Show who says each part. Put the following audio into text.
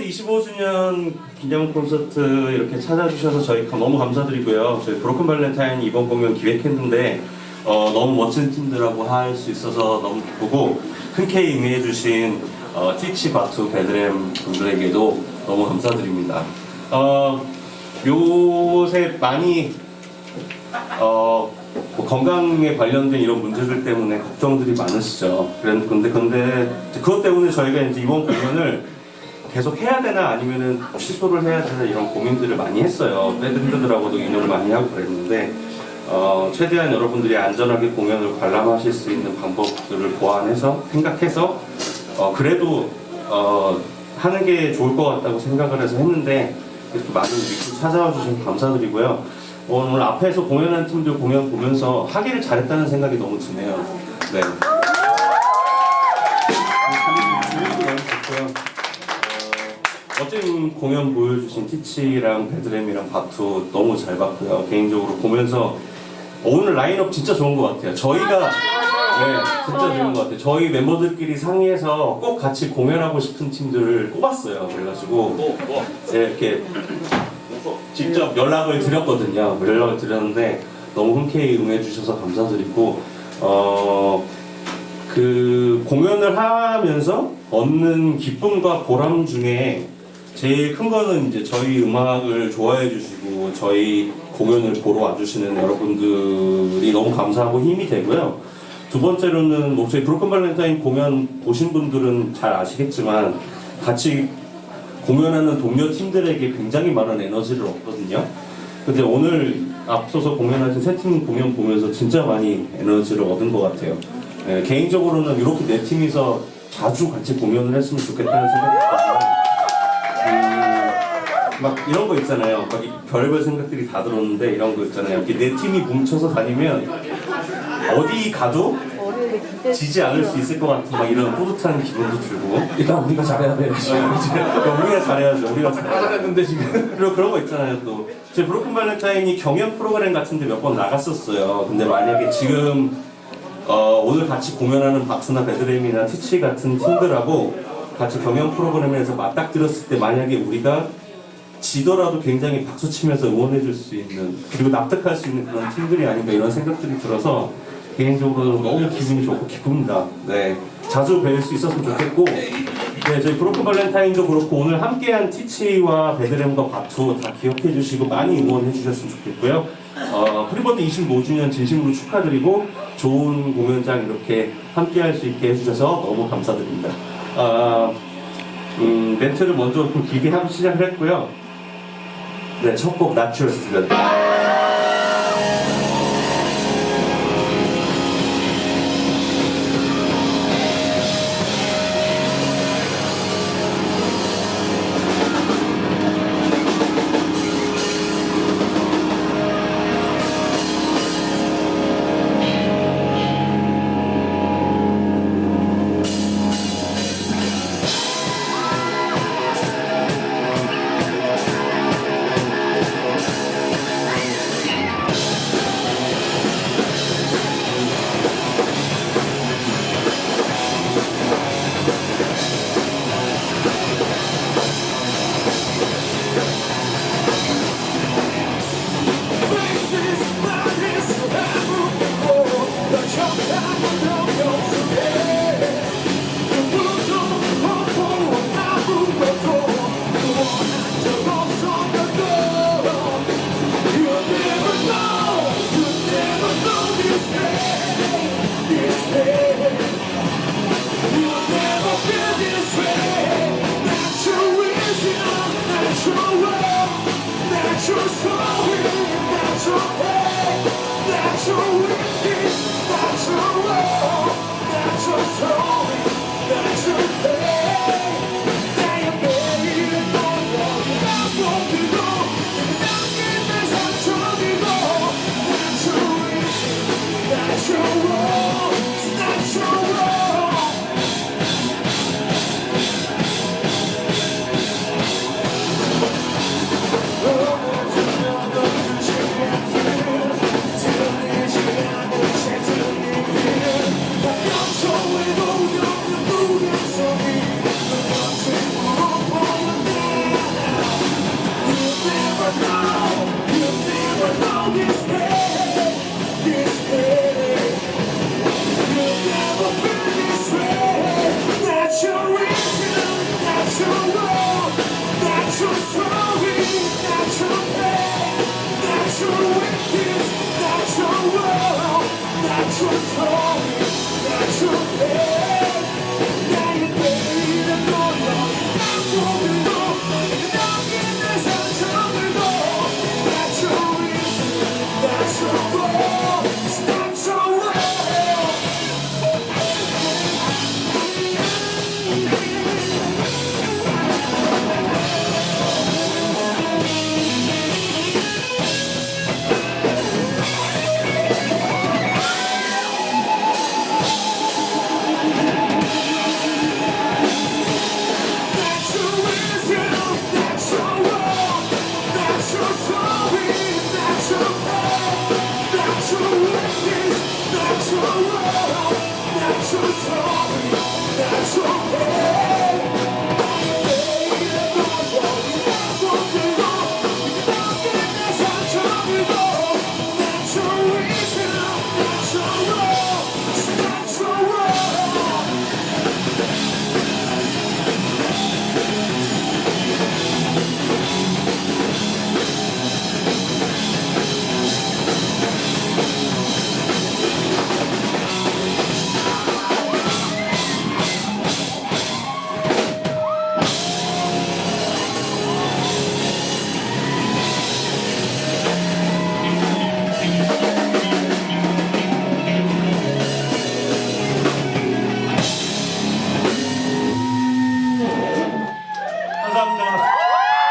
Speaker 1: 프리본드 25주년 기념 콘서트 이렇게 찾아주셔서 저희 너무 감사드리고요. 저희 브로큰 발렌타인 이번 공연 기획했는데 어, 너무 멋진 팀들하고 할 수 있어서 너무 기쁘고 흔쾌히 응해주신 어, 티치 바투 베드렘 분들에게도 너무 감사드립니다. 어, 요새 많이 어, 뭐 건강에 관련된 이런 문제들 때문에 걱정들이 많으시죠. 그런- 근데 근데 그것 때문에 저희가 이제 이번 공연을 계속 해야 되나 아니면은 취소를 해야 되나 이런 고민들을 많이 했어요. 밴드들하고도 인연을 많이 하고 그랬는데 어, 최대한 여러분들이 안전하게 공연을 관람하실 수 있는 방법들을 보완해서 생각해서 어, 그래도 어, 하는 게 좋을 것 같다고 생각을 해서 했는데 이렇게 많은 믿고 찾아와 주셔서 감사드리고요. 오늘 앞에서 공연한 팀들 공연 보면서 하기를 잘했다는 생각이 너무 드네요. 네. 어, 멋진 공연 보여주신 티치랑 베드램이랑 바투 너무 잘 봤고요. 개인적으로 보면서 오늘 라인업 진짜 좋은 것 같아요. 저희가 네, 진짜 좋은 것 같아요. 저희 멤버들끼리 상의해서 꼭 같이 공연하고 싶은 팀들을 꼽았어요. 그래가지고 네, 이렇게 직접 연락을 드렸거든요. 연락을 드렸는데 너무 흔쾌히 응해주셔서 감사드리고 어, 그 공연을 하면서 얻는 기쁨과 보람 중에 제일 큰 거는 이제 저희 음악을 좋아해 주시고 저희 공연을 보러 와주시는 여러분들이 너무 감사하고 힘이 되고요. 두 번째로는 뭐 저희 브로큰 발렌타인 공연 보신 분들은 잘 아시겠지만 같이 공연하는 동료 팀들에게 굉장히 많은 에너지를 얻거든요. 근데 오늘 앞서서 공연하신 세 팀 공연 보면서 진짜 많이 에너지를 얻은 것 같아요. 예, 개인적으로는 이렇게 네 팀이서 자주 같이 공연을 했으면 좋겠다는 생각이 들어요. 음, 막 이런 거 있잖아요. 막 이- 별별 생각들이 다 들었는데 이런 거 있잖아요. 이렇게 네 팀이 뭉쳐서 다니면 어디 가도 지지 않을 수 있을 것 같은 막 이런 뿌듯한 기분도 들고
Speaker 2: 일단 우리가 잘해야 돼.
Speaker 1: 어, 이제 우리가 잘해야죠. 우리가.
Speaker 2: 잘했는데 지금.
Speaker 1: 그리고 그런 거 있잖아요. 또 제 브로큰 발렌타인이 경연 프로그램 같은데 몇 번 나갔었어요. 근데 만약에 지금 어, 오늘 같이 공연하는 박수나 베드레임이나 티치 같은 팀들하고 같이 경연 프로그램에서 맞닥뜨렸을 때 만약에 우리가 지더라도 굉장히 박수 치면서 응원해줄 수 있는 그리고 납득할 수 있는 그런 팀들이 아닌가 이런 생각들이 들어서 개인적으로 너무 기분이 좋고 기쁩니다. 네, 자주 뵐 수 있었으면 좋겠고 네, 저희 브로큰 발렌타인도 그렇고 오늘 함께한 티치와 베드렘과 바투 다 기억해 주시고 많이 응원해 주셨으면 좋겠고요. 어, 프리버드 25주년 진심으로 축하드리고 좋은 공연장 이렇게 함께 할 수 있게 해주셔서 너무 감사드립니다. 아, 음, 멘트를 먼저 좀 길게 하고 시작을 했고요. 네, 첫곡 나추
Speaker 3: I don't know control